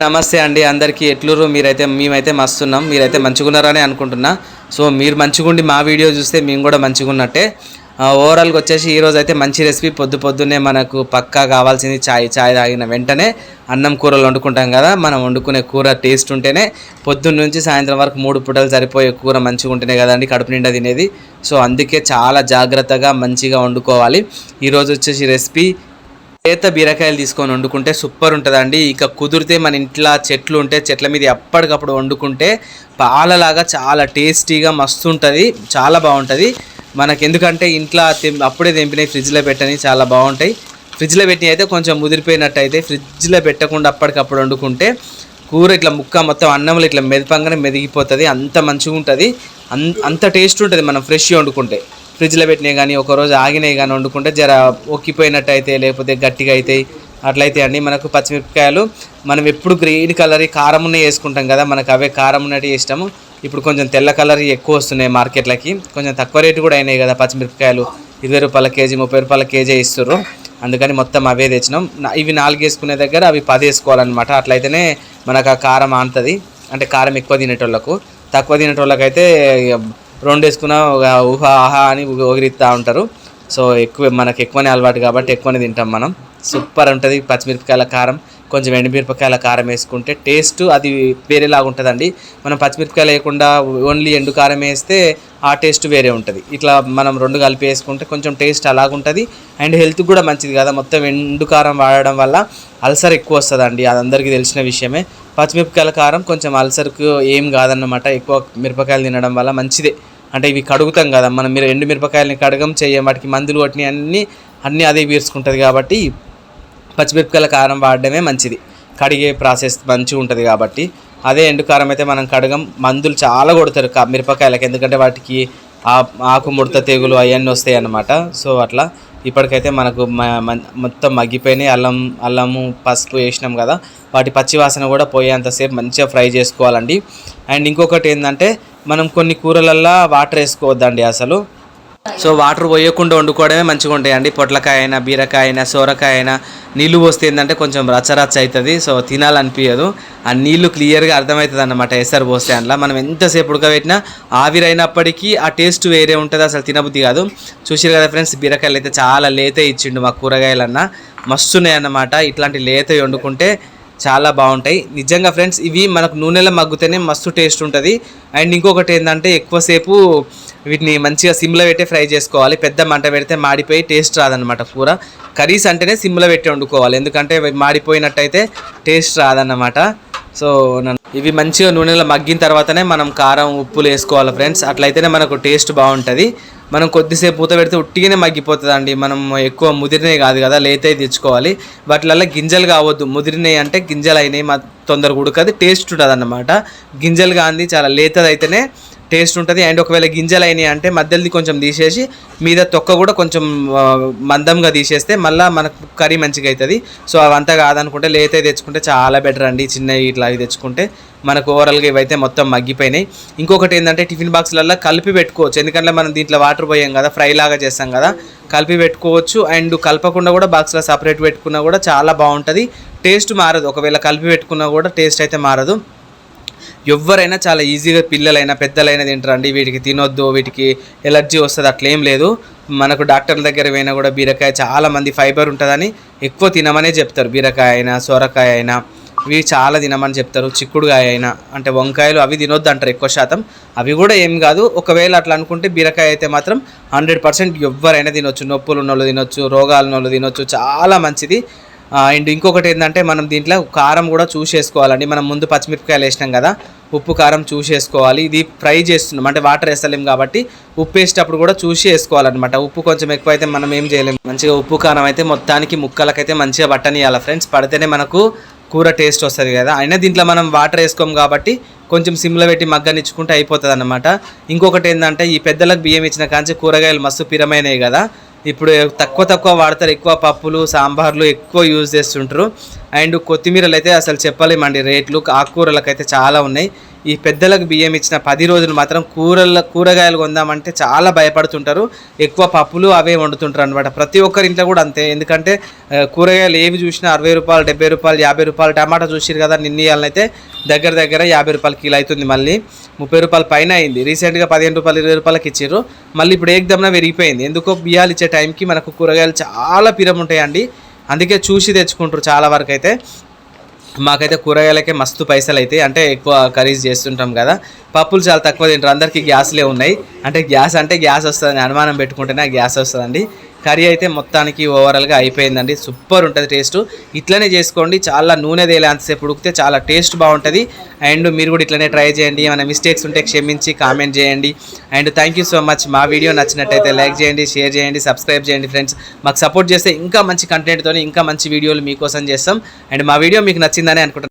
నమస్తే అండి అందరికీ ఎట్లురు? మీరైతే మేమైతే మస్తున్నాం మీరైతే మంచిగున్నారని అనుకుంటున్నా. సో మీరు మంచిగుండి మా వీడియో చూస్తే మేము కూడా మంచిగున్నట్టే. ఓవరాల్గా వచ్చేసి ఈరోజు అయితే మంచి రెసిపీ పొద్దు పొద్దున్నే మనకు పక్కా కావాల్సింది చాయ్ ఛాయ్ తాగిన వెంటనే అన్నం కూరలు వండుకుంటాం కదా మనం వండుకునే కూర టేస్ట్ ఉంటేనే పొద్దున్న నుంచి సాయంత్రం వరకు మూడు పూటలు సరిపోయే కూర మంచిగా ఉంటేనే కదండి కడుపు నిండా తినేది. సో అందుకే చాలా జాగ్రత్తగా మంచిగా వండుకోవాలి. ఈరోజు వచ్చేసి రెసిపీ లేత బీరకాయలు తీసుకొని వండుకుంటే సూపర్ ఉంటుందండి. ఇక కుదిరితే మన ఇంట్లో చెట్లు ఉంటే చెట్ల మీద ఎప్పటికప్పుడు వండుకుంటే పాలలాగా చాలా టేస్టీగా మస్తు ఉంటుంది చాలా బాగుంటుంది. మనకి ఎందుకంటే ఇంట్లో తెం- అప్పుడే తెంపినాయి ఫ్రిడ్జ్లో పెట్టని చాలా బాగుంటాయి. ఫ్రిడ్జ్లో పెట్టినవి అయితే కొంచెం ముదిరిపోయినట్టు అయితే ఫ్రిడ్జ్లో పెట్టకుండా అప్పటికప్పుడు వండుకుంటే కూర ఇట్లా ముక్క మొత్తం అన్నంలో ఇట్లా మెదపంగానే మెదిగిపోతుంది అంత మంచిగా ఉంటుంది అంత టేస్ట్ ఉంటుంది మనం ఫ్రెష్గా వండుకుంటే. ఫ్రిడ్జ్లో పెట్టినవి కానీ ఒకరోజు ఆగినవి కానీ వండుకుంటే జర ఒక్కిపోయినట్టు అయితే లేకపోతే గట్టిగా అవుతాయి అట్లయితే అండి మనకు పచ్చిమిరపకాయలు. మనం ఎప్పుడు గ్రీన్ కలర్ కారం ఉన్నవి వేసుకుంటాం కదా మనకు అవే కారం ఉన్నట్టు ఇష్టము. ఇప్పుడు కొంచెం తెల్ల కలర్ ఎక్కువ వస్తున్నాయి మార్కెట్లకి. కొంచెం తక్కువ రేటు కూడా అయినాయి కదా పచ్చిమిరపకాయలు. ఇరవై రూపాయల కేజీ ముప్పై రూపాయల కేజీ ఇస్తారు అందుకని మొత్తం అవే తెచ్చినాం. ఇవి నాలుగు వేసుకునే దగ్గర అవి పది వేసుకోవాలన్నమాట. అట్లయితేనే మనకు ఆ కారం ఆనుతుంది అంటే కారం ఎక్కువ తినేటోళ్ళకు. తక్కువ తినేటోళ్ళకైతే రెండు వేసుకున్న ఒక ఊహా ఆహా అని ఊగిరిస్తూ ఉంటారు. సో ఎక్కువ మనకు ఎక్కువనే అలవాటు కాబట్టి ఎక్కువనే తింటాం మనం. సూపర్ ఉంటుంది పచ్చిమిరపకాయల కారం. కొంచెం ఎండుమిరపకాయల కారం వేసుకుంటే టేస్ట్ అది వేరేలాగా ఉంటుందండి. మనం పచ్చిమిరపకాయలు వేయకుండా ఓన్లీ ఎండు కారం వేస్తే ఆ టేస్ట్ వేరే ఉంటుంది. ఇట్లా మనం రెండు కలిపి వేసుకుంటే కొంచెం టేస్ట్ అలాగుంటుంది అండ్ హెల్త్ కూడా మంచిది కదా మొత్తం ఎండు కారం వాడడం వల్ల అల్సర్ ఎక్కువ వస్తుందండి. అది అందరికీ తెలిసిన విషయమే. పచ్చిమిరపకాయల కారం కొంచెం అల్సర్కు ఏం కాదన్నమాట ఎక్కువ మిరపకాయలు తినడం వల్ల మంచిదే. అంటే ఇవి కడుగుతాం కదా మనం మీరు ఎండు మిరపకాయలని కడగం చేయం వాటికి మందులు వాటిని అన్నీ అన్నీ అదే పీర్చుకుంటుంది కాబట్టి పచ్చిమిరపకాయల కారం వాడడమే మంచిది. కడిగే ప్రాసెస్ మంచిగా ఉంటుంది కాబట్టి. అదే ఎండు కారం అయితే మనం కడగం మందులు చాలా కొడతారు కా- మిరపకాయలకి. ఎందుకంటే వాటికి ఆ ఆకు ముడత తెగులు అవన్నీ వస్తాయి అన్నమాట. సో అట్లా ఇప్పటికైతే మనకు మ- మొత్తం మగ్గిపోయినాయి. అల్లం అల్లము పసుపు వేసినాం కదా. వాటి పచ్చి వాసన కూడా పోయేంతసేపు మంచిగా ఫ్రై చేసుకోవాలండి. అండ్ ఇంకొకటి ఏంటంటే మనం కొన్ని కూరలల్లో వాటర్ వేసుకోవద్దండి అసలు. సో వాటర్ పోయకుండా వండుకోవడమే మంచిగా ఉంటాయండి. పొట్లకాయ అయినా బీరకాయ అయినా సోరకాయ అయినా నీళ్ళు పోస్తే ఏంటంటే కొంచెం రచ్చరచ్చ అవుతుంది. సో తినాలనిపించదు ఆ నీళ్ళు క్లియర్గా అర్థమవుతుంది అన్నమాట ఎసరు పోస్తే అందులో. మనం ఎంతసేపు ఉడకబెట్టినా ఆవిరైనప్పటికీ ఆ టేస్ట్ వేరే ఉంటుంది. అసలు తినబుద్ధి కాదు. చూసారు కదా ఫ్రెండ్స్ బీరకాయలు అయితే చాలా లేతే ఇచ్చిండు మా కూరగాయలన్నా. మస్తున్నాయి అన్నమాట ఇట్లాంటి లేత వండుకుంటే చాలా బాగుంటాయి. నిజంగా ఫ్రెండ్స్ ఇవి మనకు నూనెలో మగ్గుతేనే మస్తు టేస్ట్ ఉంటుంది. అండ్ ఇంకొకటి ఏంటంటే ఎక్కువసేపు వీటిని మంచిగా సిమ్లో పెట్టే ఫ్రై చేసుకోవాలి. పెద్ద మంట పెడితే మాడిపోయి టేస్ట్ రాదనమాట కూర. కర్రీస్ అంటేనే సిమ్లో పెట్టి వండుకోవాలి. ఎందుకంటే మాడిపోయినట్టయితే టేస్ట్ రాదన్నమాట. సో ఇవి మంచిగా నూనెలో మగ్గిన తర్వాతనే మనం కారం ఉప్పులు వేసుకోవాలి ఫ్రెండ్స్. అట్లయితేనే మనకు టేస్ట్ బాగుంటుంది. మనం కొద్దిసేపు పూత పెడితే ఉట్టిగానే మగ్గిపోతుందండి. మనం ఎక్కువ ముదిరినవి కాదు కదా లేతవి తెచ్చుకోవాలి. వాటిలలో గింజలు కావద్దు. ముదిరినవి అంటే గింజలు అయినాయి మా తొందరగా ఉడకది టేస్ట్ ఉంటుంది అన్నమాట గింజలు కాంది చాలా లేతది అయితేనే టేస్ట్ ఉంటుంది. అండ్ ఒకవేళ గింజలు అయినాయి అంటే మధ్యలోది కొంచెం తీసేసి మీద తొక్క కూడా కొంచెం మందంగా తీసేస్తే మళ్ళీ మనకు కర్రీ మంచిగా అవుతుంది సో అవంతా కాదనుకుంటే లేతే తెచ్చుకుంటే చాలా బెటర్ అండి. చిన్నవి ఇట్లా అవి తెచ్చుకుంటే మనకు ఓవరాల్గా ఇవైతే మొత్తం మగ్గిపోయినాయి. ఇంకొకటి ఏంటంటే టిఫిన్ బాక్స్లలో కలిపి పెట్టుకోవచ్చు. ఎందుకంటే మనం దీంట్లో వాటర్ పోయాం కదా ఫ్రై లాగా చేస్తాం కదా. కలిపి పెట్టుకోవచ్చు. అండ్ కలపకుండా కూడా బాక్స్లో సపరేట్ పెట్టుకున్నా కూడా చాలా బాగుంటుంది. టేస్ట్ మారదు. ఒకవేళ కలిపి పెట్టుకున్నా కూడా టేస్ట్ అయితే మారదు. ఎవరైనా చాలా ఈజీగా పిల్లలైనా పెద్దలైనా తింటారండి. వీటికి తినొద్దు వీటికి ఎలర్జీ వస్తుంది అట్లేం లేదు. మనకు డాక్టర్ల దగ్గర పోయినా కూడా బీరకాయ చాలా మంది ఫైబర్ ఉంటుందని ఎక్కువ తినమనే చెప్తారు. బీరకాయ అయినా సొరకాయ అయినా ఇవి చాలా తినమని చెప్తారు. చిక్కుడుకాయ అయినా అంటే వంకాయలు అవి తినొద్దు అంటారు ఎక్కువ శాతం. అవి కూడా ఏం కాదు. ఒకవేళ అట్లా అనుకుంటే బీరకాయ అయితే మాత్రం హండ్రెడ్ పర్సెంట్ ఎవరైనా తినొచ్చు. నొప్పులు ఉన్నోళ్ళు తినొచ్చు రోగాలు ఉన్నోళ్ళు తినొచ్చు. చాలా మంచిది. అండ్ ఇంకొకటి ఏంటంటే మనం దీంట్లో కారం కూడా చూసేసుకోవాలండి మనం ముందు పచ్చిమిరపకాయలు వేసినాం కదా ఉప్పు కారం చూసేసుకోవాలి ఇది ఫ్రై చేస్తున్నాం అంటే వాటర్ వేస్తలేం కాబట్టి ఉప్పు వేసేటప్పుడు కూడా చూసి వేసుకోవాలన్నమాట ఉప్పు కొంచెం ఎక్కువ అయితే మనం ఏం చేయలేము మంచిగా ఉప్పు కారం అయితే మొత్తానికి ముక్కలకైతే మంచిగా పట్టనియాలి ఫ్రెండ్స్ పడితేనే మనకు కూర టేస్ట్ వస్తుంది కదా. అయినా దీంట్లో మనం వాటర్ వేసుకోం కాబట్టి కొంచెం సిమ్లో పెట్టి మగ్గనిచ్చుకుంటే అయిపోతుంది అన్నమాట ఇంకొకటి ఏంటంటే ఈ పెద్దలకు బియ్యం ఇచ్చిన కాంచి కూరగాయలు మస్తు పిరమైనవి కదా. ఇప్పుడు తక్కువ తక్కువ వాడతారు ఎక్కువ పప్పులు సాంబార్లు ఎక్కువ యూజ్ చేస్తుంటారు. అండ్ కొత్తిమీరలు అయితే అసలు చెప్పలేమండి రేట్లు ఆకుకూరలకు అయితే చాలా ఉన్నాయి. ఈ పెద్దలకు బియ్యం ఇచ్చిన పది రోజులు మాత్రం కూరల కూరగాయలు కొందామంటే చాలా భయపడుతుంటారు. ఎక్కువ పప్పులు అవే వండుతుంటారు అనమాట ప్రతి ఒక్కరి ఇంట్లో కూడా అంతే. ఎందుకంటే కూరగాయలు ఏవి చూసినా అరవై రూపాయలు డెబ్బై రూపాయలు యాభై రూపాయలు టమాటా చూసిరు కదా నిన్న ఇవాళనైతే దగ్గర దగ్గర యాభై రూపాయలు కిలో అవుతుంది మళ్ళీ. ముప్పై రూపాయల పైన అయింది. రీసెంట్గా పదిహేను రూపాయలు ఇరవై రూపాయలకి ఇచ్చారు మళ్ళీ ఇప్పుడు ఏకదమ్న విరిగిపోయింది ఎందుకో బియ్యాలు ఇచ్చే టైంకి మనకు కూరగాయలు చాలా పిరం ఉంటాయండి అందుకే చూసి తెచ్చుకుంటారు చాలా వరకు అయితే. మాకైతే కూరగాయలకే మస్తు పైసలు అయితే అంటే ఎక్కువ కర్రీస్ చేస్తుంటాం కదా. పప్పులు చాలా తక్కువ తింటారు. అందరికీ గ్యాస్లే ఉన్నాయి. అంటే గ్యాస్ అంటే గ్యాస్ వస్తుందని అనుమానం పెట్టుకుంటేనే గ్యాస్ వస్తుందండి. కర్రీ అయితే మొత్తానికి ఓవరాల్గా అయిపోయిందండి. సూపర్ ఉంటుంది టేస్ట్ ఇట్లనే చేసుకోండి. చాలా నూనె తేలే అంతసేపు ఉడికితే చాలా టేస్ట్ బాగుంటుంది. అండ్ మీరు కూడా ఇట్లనే ట్రై చేయండి. ఏమైనా మిస్టేక్స్ ఉంటే క్షమించి కామెంట్ చేయండి. And thank you so much మా వీడియో నచ్చినట్టయితే లైక్ చేయండి షేర్ చేయండి సబ్స్క్రైబ్ చేయండి ఫ్రెండ్స్ మాకు సపోర్ట్ చేస్తే ఇంకా మంచి కంటెంట్తో ఇంకా మంచి వీడియోలు మీకోసం చేస్తాం. అండ్ మా వీడియో మీకు నచ్చిందని అనుకుంటున్నాను